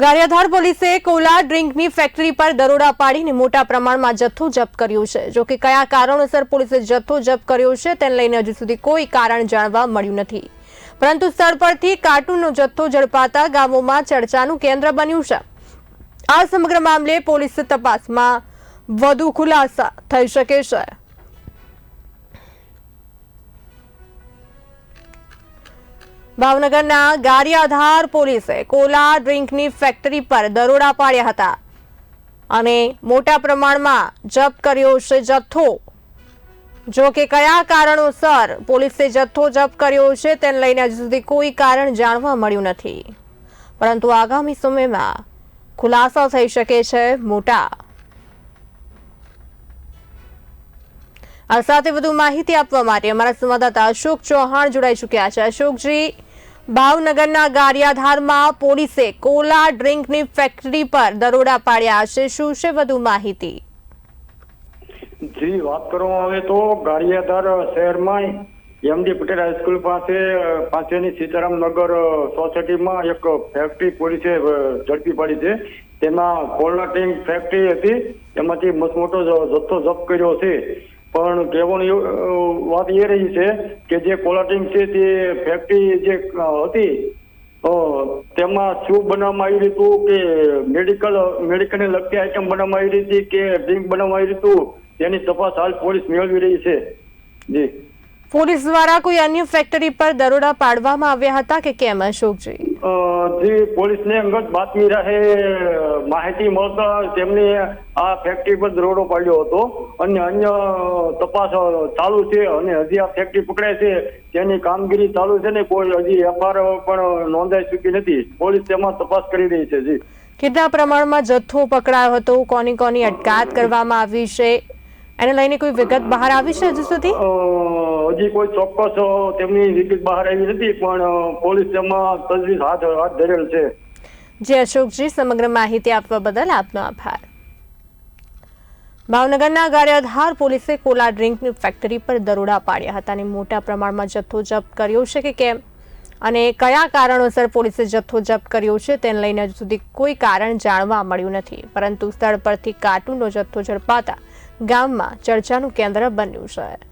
ગારિયાધાર પોલીસે Cola ડ્રિંકની factory પર દરોડા પાડીને મોટા પ્રમાણમાં જથ્થો જપ્ત કર્યો છે. જો કે કયા કારણોસર પોલીસે જથ્થો જપ્ત કર્યો છે તેને લઈને હજુ સુધી કોઈ કારણ જાણવા મળ્યું નથી. પરંતુ સ્થળ પરથી કાર્ટૂનનો જથ્થો ઝડપાતા ગામોમાં ચર્ચાનું કેન્દ્ર બન્યું છે. આ સમગ્ર મામલે પોલીસ તપાસમાં વધુ ખુલાસા થઈ શકે છે. ભાવનગરના ગારિયાધાર પોલીસે કોલા ડ્રિંકની ફેક્ટરી પર દરોડા પાડ્યા હતા અને મોટા પ્રમાણમાં જપ્ત કર્યો છે જથ્થો. જો કે કયા કારણોસર પોલીસે જથ્થો જપ્ત કર્યો છે તેને લઈને હજુ સુધી કોઈ કારણ જાણવા મળ્યું નથી. પરંતુ આગામી સમયમાં ખુલાસા થઈ શકે છે મોટા. આ સાથે વધુ માહિતી આપવા માટે અમારા સંવાદદાતા અશોક ચૌહાણ જોડાઈ ચૂક્યા છે. અશોકજી ભાવનગરના ગારિયાધારમાં પોલીસે કોલા ડ્રિંકની ફેક્ટરી પર દરોડા પાડ્યા છે. શું છે વધુ માહિતી? જી, વાત કરવામાં આવે તો ગારિયાધાર શહેરમાં એમડી પટેલ હાઈસ્કૂલ પાસે, પાસેની સીતારામ નગર સોસાયટીમાં એક ફેક્ટરી પોલીસે ઝડપી પાડી છે. તેમાં કોલા ડ્રિંક ફેક્ટરી હતી. એમાંથી મસમોટો જથ્થો જપ્ત કર્યો છે. પણ કહેવાની વાત એ રહી છે કે જે કોલ્ડ છે તે ફેક્ટરી જે હતી તેમાં શું બનાવવામાં આવી હતું કે મેડિકલ મેડિકલને લગતી આઈટમ બનાવવામાં આવી હતી કે ડ્રિંક બનાવવામાં આવી હતું, તેની તપાસ હાલ પોલીસ મેળવી રહી છે. જી. પોલીસ દ્વારા કોઈ અન્ય ફેક્ટરી પર દરોડા પાડવામાં આવ્યા હતા કે કેમ, અશોકજી? જી પોલીસને અંગત બાતમી રહે, માહિતી મળતા તેમને આ ફેક્ટરી પર દરોડો પાડ્યો હતો અને અન્ય તપાસ ચાલુ છે અને હજી આ ફેક્ટરી પકડાય છે, તેની કામગીરી ચાલુ છે ને કોઈ હજી એફઆઈઆર પણ નોંધાઈ ચૂકી નથી. પોલીસ તેમાં તપાસ કરી રહી છે, જી. કેટલા પ્રમાણમાં જથ્થો પકડાયો હતો? કોની કોની અટકાયત કરવામાં આવી છે? એને લઈને કોઈ વિગત બહાર આવી છે હજુ સુધી? હજી કોઈ ચોક્કસ તેમની વિગત બહાર આવી નથી પણ પોલીસ તેમાં તજવીજ હાથ હાથ ધરેલ છે. જે અશોકજી સમગ્ર માહિતી આપવા બદલ આપનો આભાર. ભાવનગરના ગારિયાધાર પોલીસે કોલા ડ્રિંકની ફેક્ટરી પર દરોડા પાડ્યા હતા અને મોટા પ્રમાણમાં જથ્થો જપ્ત કર્યો છે કે કેમ? અને કયા કારણોસર પોલીસે જથ્થો જપ્ત કર્યો છે તેને લઈને હજુ સુધી કોઈ કારણ જાણવા મળ્યું નથી. પરંતુ સ્થળ પરથી કાર્ટૂનનો જથ્થો ઝડપાતા ગામમાં ચર્ચાનું કેન્દ્ર બન્યું છે.